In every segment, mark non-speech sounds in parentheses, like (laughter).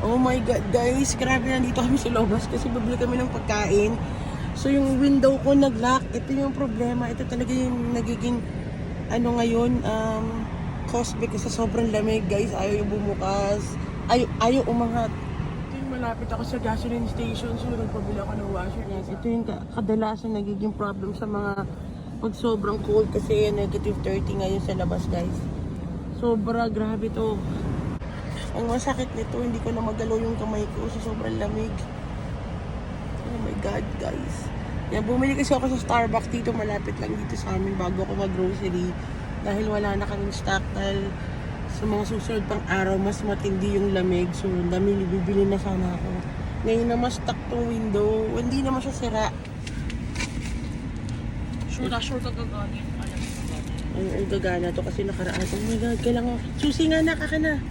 Oh my God, guys. Grabe nandito kami sa lobas kasi bibili kami ng pagkain. So yung window ko nag-lock. Ito yung problema. Ito talaga yung nagiging ano ngayon, um, cosmic kasi sobrang lamig, guys. Ayaw yung bumukas. Ayaw, ayaw umangat. Ito yung malapit ako sa gasoline station. So nagpabili ako ng washer. Yes, ito yung ka- kadalasan nagiging problem sa mga pag sobrang cold kasi negative 30 ngayon sa labas, guys. Sobra, grabe to. Ang masakit nito, hindi ko na magalaw yung kamay ko sa sobrang lamig. Oh my God, guys. Yan, bumili kasi ako sa Starbucks dito, malapit lang dito sa amin bago ako mag-grocery. Dahil wala na kaming stock dahil sa mga susunod pang araw, mas matindi yung lamig. So, dami bibili na sana ako. Ngayon na mas stock tong window, hindi naman siya sira. Sure na sure ka. Ang, ang gagana to kasi nakaraan. Oh my God, kailangan. Susi nga na, kaka na.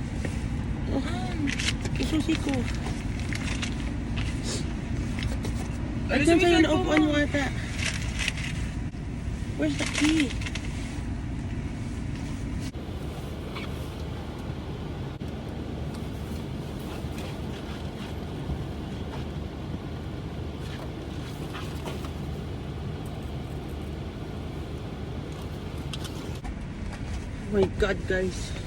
Ah, oh, ko. Ay, dyan sa'yo na upuan mo ata. Where's the key? Oh my God, guys.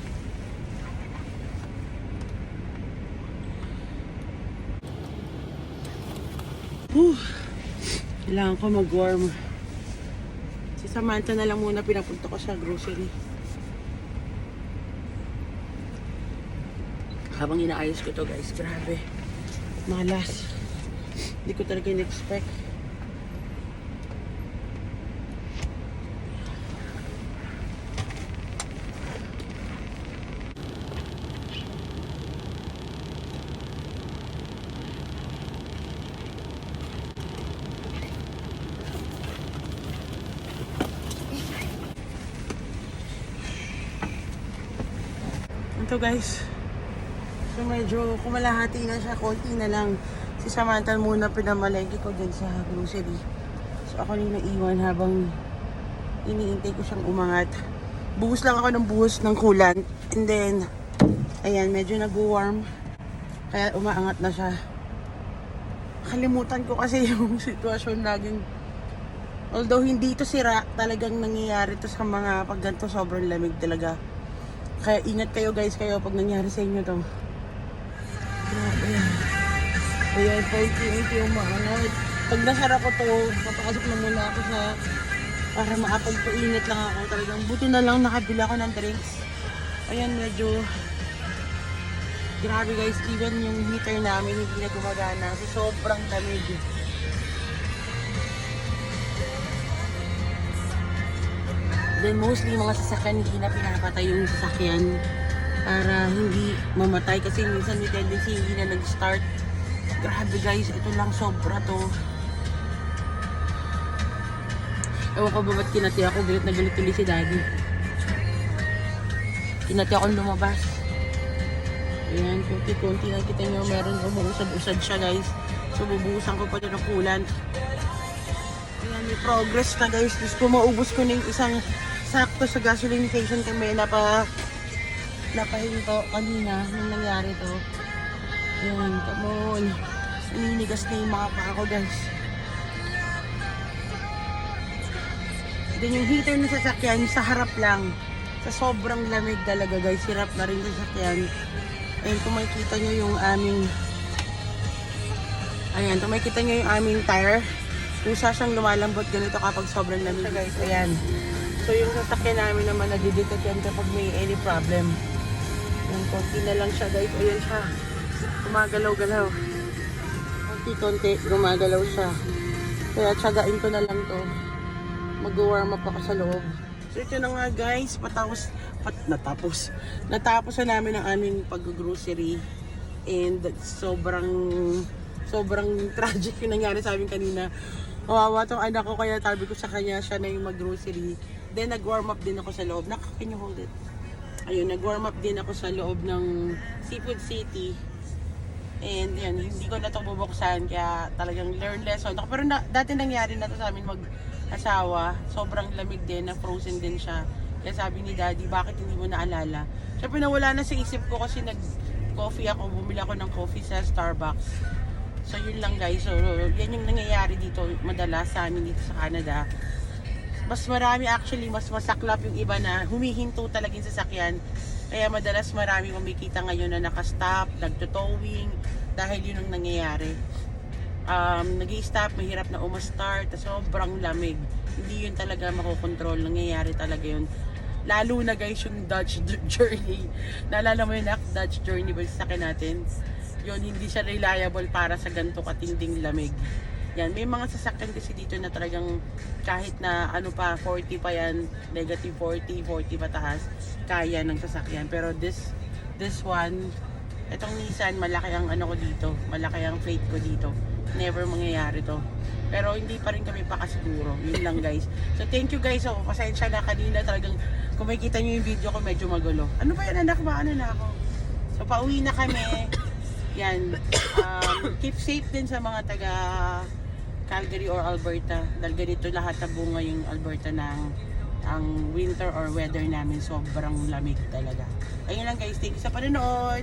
Whew. Kailangan ko mag-warm. Si Samantha na lang muna pinapunta ko sa grocery. Habang inaayos ko to guys, grabe. Malas. Hindi ko talaga in-expect. Ito guys. So medyo kumalahati na siya, konti na lang. Si Samantha muna pinamalengke ko din sa grocery. So ako rin naiwan habang iniintay ko siyang umangat. Buhos lang ako ng buhos ng coolant. And then, ayan, medyo nag-warm. Kaya umaangat na siya. Kalimutan ko kasi (laughs) yung sitwasyon laging Although hindi ito sira, talagang nangyayari to sa mga pag ganito sobrang lamig talaga. Kaya ingat kayo guys kayo pag nangyari sa inyo to. Grabe yan. Ayan, paunti-unti yung maangat. Pag nasara ko to, papasok na muna ako sa para makapagpainit lang ako talagang. Buti na lang nakabili ako ng drinks. Ayan, medyo grabe guys, even yung heater namin hindi na gumagana. So, sobrang lamig. Then mostly mga sasakyan hindi na pinapatay yung sasakyan para hindi mamatay kasi minsan may tendency hindi na nag-start. Grabe guys, ito lang sobra to. Ewan ko ba ba't kinati ako, galit na galit tuloy si daddy. Kinati akong lumabas. Ayan, kunti-kunti nakita nyo meron umuusad-usad siya guys. So bubuhusan ko pa din ng coolant. Ayan, may progress na guys. Tapos maubos ko na yung isang sakto sa gasoline station kami napa napahinto kanina nung nangyari to. Ayan, come on. Naninigas na yung mga paa ko guys. Then yung heater ng sasakyan sa harap lang. Sa sobrang lamig talaga guys. Hirap na rin sa sasakyan. Ayan, kung makikita nyo yung aming Ayan, kung makikita nyo yung aming tire. Kung siya siyang lumalambot ganito kapag sobrang lamig guys. Ayan. So yung sasakyan namin naman nadidetect yan kapag may any problem. Yan, konti na lang siya guys. Ayan siya. Gumagalaw-galaw. Konti-konti, gumagalaw siya. Kaya tsagain ko na lang to. Mag-warm up ako sa loob. So ito na nga guys, patapos, pat, natapos. Natapos na namin ang aming pag-grocery. And sobrang, sobrang (laughs) tragic yung nangyari sa amin kanina. Kawawa tong anak ko, kaya sabi ko sa kanya, siya na yung mag-grocery. Then nag-warm up din ako sa loob. Nak, can you hold it? Ayun, nag-warm up din ako sa loob ng Seafood City. And yan, hindi ko na ito bubuksan kaya talagang learn lesson. ako. Pero na, dati nangyari na to sa amin mag-asawa. Sobrang lamig din, na frozen din siya. Kaya sabi ni daddy, bakit hindi mo naalala? Siyempre nawala na sa isip ko kasi nag Nag-coffee ako, bumili ako ng coffee sa Starbucks. So yun lang guys, so yan yung nangyayari dito madalas sa amin dito sa Canada. Mas marami actually, mas masaklap yung iba na humihinto talaga yung sasakyan. Kaya madalas marami kumikita ngayon na nakastop, nagtotowing, dahil yun ang nangyayari. Um, nag stop mahirap na umastart, sobrang lamig. Hindi yun talaga makokontrol, nangyayari talaga yun. Lalo na guys yung Dutch (laughs) journey. Naalala mo yun? Dutch journey ba yung sasakyan natin? Yun, hindi siya reliable para sa ganito katinding lamig. Yan, may mga sasakyan kasi dito na talagang kahit na ano pa, 40 pa yan, negative 40, 40 pataas, kaya ng sasakyan. Pero this, this one, itong Nissan, malaki ang ano ko dito, malaki ang plate ko dito. Never mangyayari to. Pero hindi pa rin kami pakasiguro. Yun lang guys. So thank you guys. Oh, pasensya na kanina talagang kung makikita nyo yung video ko medyo magulo. Ano ba yan anak ba? Ano na ako? So pauwi na kami. Yan. Um, keep safe din sa mga taga Calgary or Alberta. Dahil ganito lahat na bunga yung Alberta ng ang winter or weather namin sobrang lamig talaga. Ayun lang guys, thank you sa panonood.